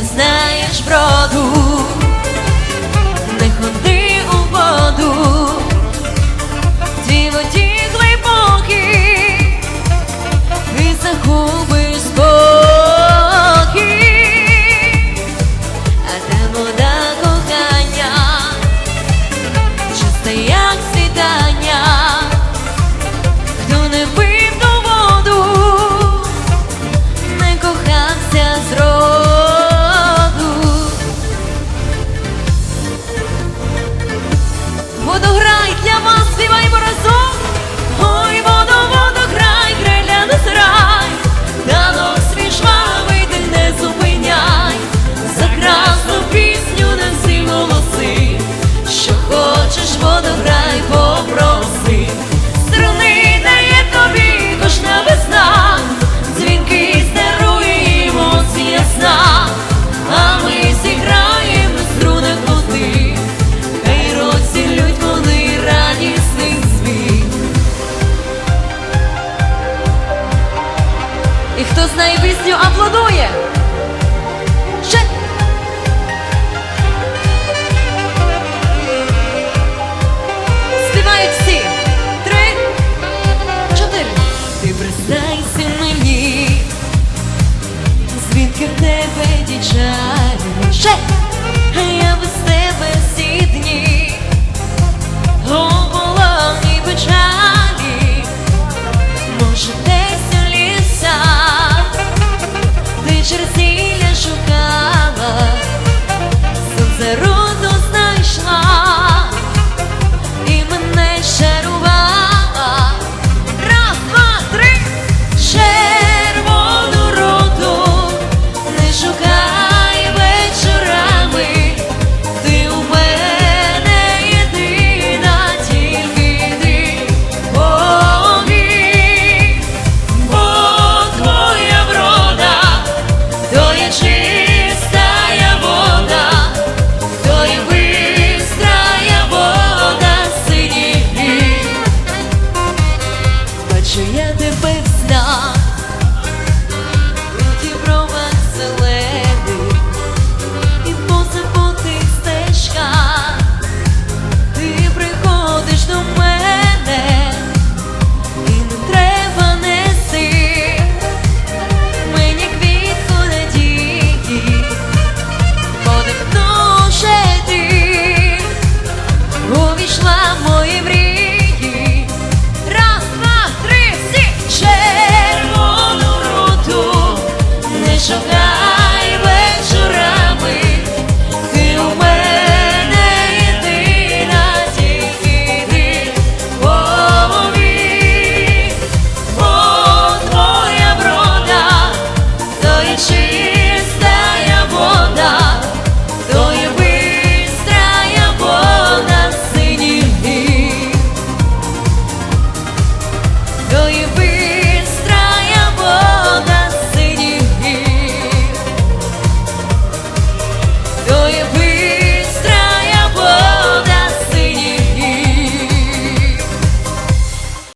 ти знаєш броду. знає пісню, аплодує. Ще. Співають всі. Три, чотири. Ти признайся мені. Звідки в тебе дічаю? Ще. yo